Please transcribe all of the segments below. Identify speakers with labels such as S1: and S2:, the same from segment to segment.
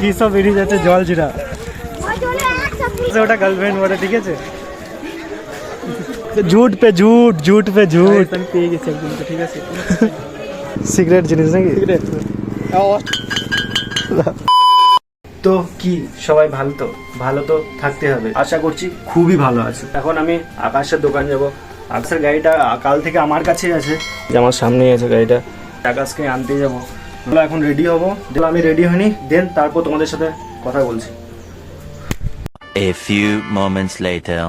S1: কি সব বেরিয়ে যাচ্ছে জল জিরা ওটা গার্লফ্রেন্ড বলে ঠিক আছে? ঝুট পে ঝুট ঝুট পে ঝুট
S2: আমি পেয়ে গেছি একজনকে ঠিক আছে?
S1: সিগারেট জিনিস নাকি? তো কি সবাই ভালো তো? ভালো তো থাকতে হবে। আশা করছি খুবই ভালো আছে। এখন আমি আকাশের দোকান যাব। আকাশের গাড়িটা কাল থেকে আমার কাছেই আছে। যে আমার সামনেই আছে গাড়িটা। আকাশকে আনতে যাব। তাহলে এখন রেডি হব। আমি রেডি হইনি। দেন তারপর তোমাদের সাথে কথা বলছি।
S3: A few moments later.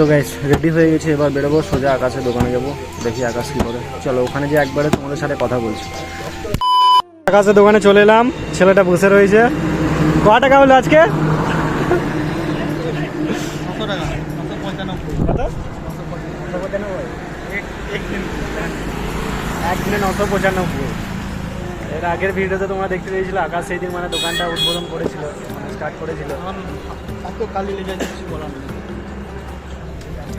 S1: So guys ready হয়ে গেছে, এবার বেরোবো, সোজা আকাশের দোকানে যাব, দেখি আকাশ কি করে। চলো, ওখানে যে একবারে তোমাদের সাথে কথা বলছি। আকাশের দোকানে চলে এলাম, ছেলেটা বসে রয়েছে। ক টাকা হলো আজকে? নশো পঁচানব্বই এর আগের ভিডিওতে তোমরা দেখতে পেয়েছিল, আকাশ সেই দিন মানে দোকানটা উদ্বোধন করেছিল মানে স্টার্ট করেছিল।
S2: এত কালি লেগে বলার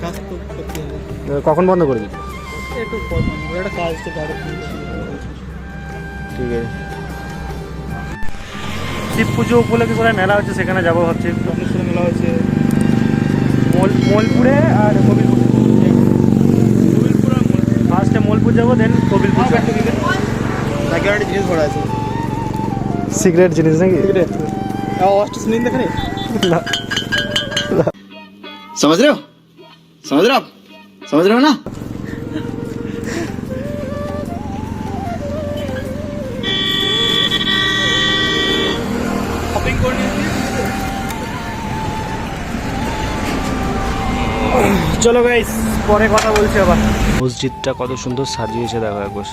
S2: কাজ তো করতে হবে
S1: তো কখন বন্ধ করবি
S2: একটু পর বন্ধ, একটা কাজ তো গাড়ি
S1: ঠিক আছে শিব পুজো উপলক্ষে করে মেলা হচ্ছে সেখানে যাবো ভাবছি
S2: অনুষ্ঠানে মেলা হয়েছে
S1: মোল মোলপুরে আর কবিরপুর ফার্স্টে মোলপুর যাবো দেন কবিরপুর
S2: নাকি একটা জিনিস ভরা আছে
S1: সিগারেট জিনিস নাকি
S2: আওয়াজটা শুনিন দেখেন
S4: समझ रहे हो समझ रहे हो आप समझ रहे हो ना
S2: শপিং করে নিয়েছি
S1: চলো গাইস পরে কথা বলছি আবার মসজিদটা কত সুন্দর সাজিয়েছে দেখো একবার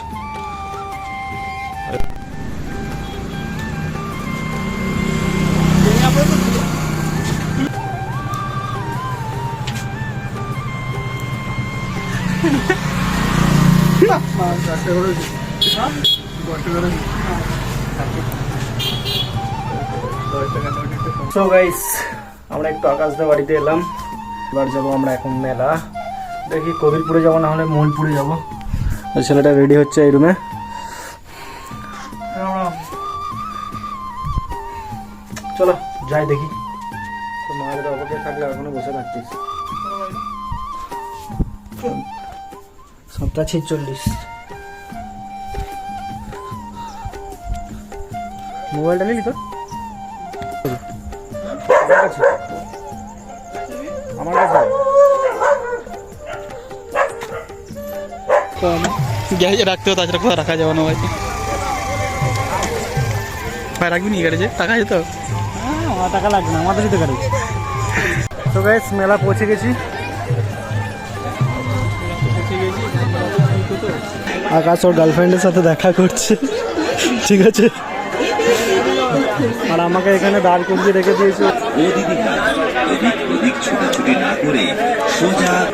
S1: সো গাইস আমরা একটু আকাশদা বাড়িতে এলাম। এবার যাব আমরা এখন মেলা। দেখি কবিরপুরে যাব না হলে মোহনপুরে যাব। ছেলেটা রেডি হচ্ছে এই রুমে। চলো যাই দেখি। তো মায়ের অপেক্ষায় থাকলে এখনও বসে সাতটা ছেচল্লিশ। মোবাইলটা নিলি তো? আমার কাছে।
S2: গ্যারেজে রাখতে হবে তাছাড়া কোথাও রাখা যাবে না ভাই। ভাই রাখবি নি গ্যারেজে? টাকা যেত
S1: হ্যাঁ, আমার টাকা লাগবে না আমাদের দিতে পারি তো গাইস মেলা পৌঁছে গেছি। আকাশ ওর গার্লফ্রেন্ডের সাথে দেখা করছে। ঠিক আছে? আর আমাকে এখানে দাঁড় করিয়ে রেখে দিয়েছে।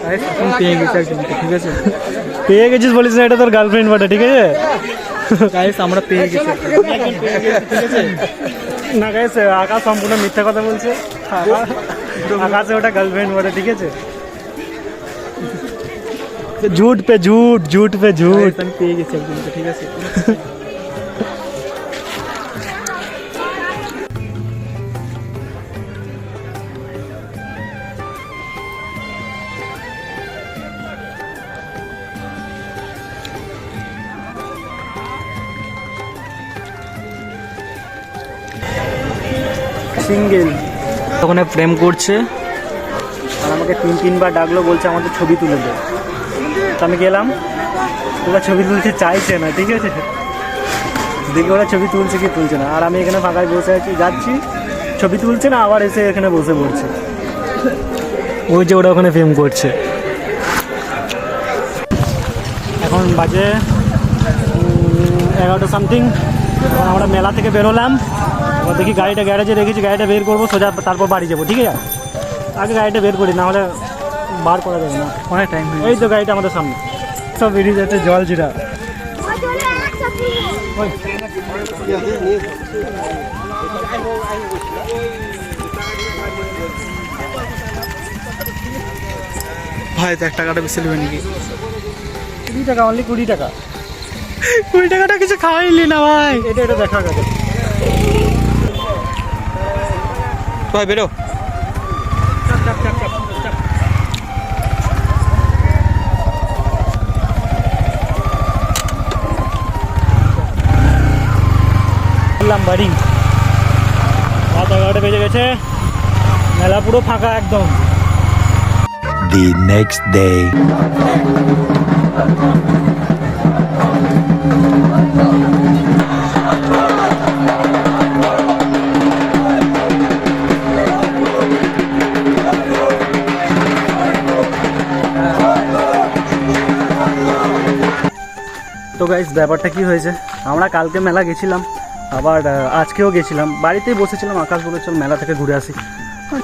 S2: গাইস, এখন পেয়ে গেছি একজনকে ঠিক আছে?
S1: পেয়ে গেছিস বলিস না এটা তোর গার্লফ্রেন্ড বটে ঠিক আছে?
S2: গাইস আমরা পেয়ে গেছি। একজন পেয়ে গেছি, ঠিক আছে
S1: না গাইস আকাশ সম্পূর্ণ মিথ্যা কথা বলছে। আকাশ- আকাশে ওটা গার্লফ্রেন্ড বটে ঠিক আছে? ঝুট পে ঝুট ঝুট পে ঝুট।
S2: গাইস, আমি পেয়ে গেছি একজনকে ঠিক আছে?
S1: সিঙ্গেল। ওখানে প্রেম করছে। আর আমাকে তিন তিনবার ডাকলো বলছে আমাদের ছবি তুলে দে। তো আমি গেলাম। ওরা ছবি তুলতে চাইছে না ঠিক আছে? দেখি ওরা ছবি তুলছে কি তুলছে না। আর আমি এখানে ফাঁকায় বসে আছি যাচ্ছি। ছবি তুলছে না আবার এসে এখানে বসে পড়ছে। ওই যে ওরা ওখানে প্রেম করছে। এখন বাজে এগারোটা সামথিং আমরা মেলা থেকে বেরোলাম। এবার দেখি গাড়িটা গ্যারেজে রেখেছি গাড়িটা বের করব সোজা তারপর বাড়ি যাব ঠিক আছে? আগে গাড়িটা বের করি না হলে বার করা যাবে না।
S2: অনেক টাইম হয়ে
S1: এই তো গাড়িটা আমাদের সামনে। সব বেরিয়ে যাচ্ছে জল জিরা।
S2: ভাই দেখ টাকাটা বেশি নেবে নাকি?
S1: কুড়ি টাকা অনলি কুড়ি টাকা।
S2: কুড়ি টাকাটা কিছু খাওয়াইলি না ভাই।
S1: এটা এটা দেখা গেছে।
S2: ভাই বেরো।
S1: বাড়ি। রাত এগারোটা বেজে গেছে। মেলা পুরো ফাঁকা একদম।
S3: The next day.
S1: তো গাইস ব্যাপারটা কি হয়েছে? আমরা কালকে মেলা গেছিলাম, আবার আজকেও গেছিলাম। বাড়িতেই বসেছিলাম, আকাশ বলে, চল মেলা থেকে ঘুরে আসি।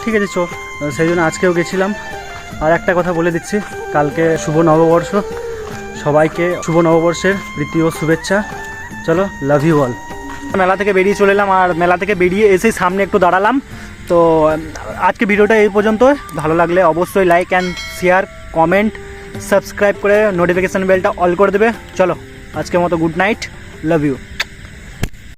S1: ঠিক আছে, চো। সেই জন্য আজকেও গেছিলাম। আর একটা কথা বলে দিচ্ছি, কালকে শুভ নববর্ষ। সবাইকে শুভ নববর্ষের প্রীতি ও শুভেচ্ছা। চলো লাভ ইউ অল মেলা থেকে বেরিয়ে চলে এলাম, আর মেলা থেকে বেরিয়ে এসেই সামনে একটু দাঁড়ালাম। তো আজকে ভিডিওটা এই পর্যন্ত ভালো লাগলে অবশ্যই like and share comment subscribe করে নোটিফিকেশান বেলটা অল করে দেবে। চলো। আজকের মতো গুড নাইট লাভ ইউ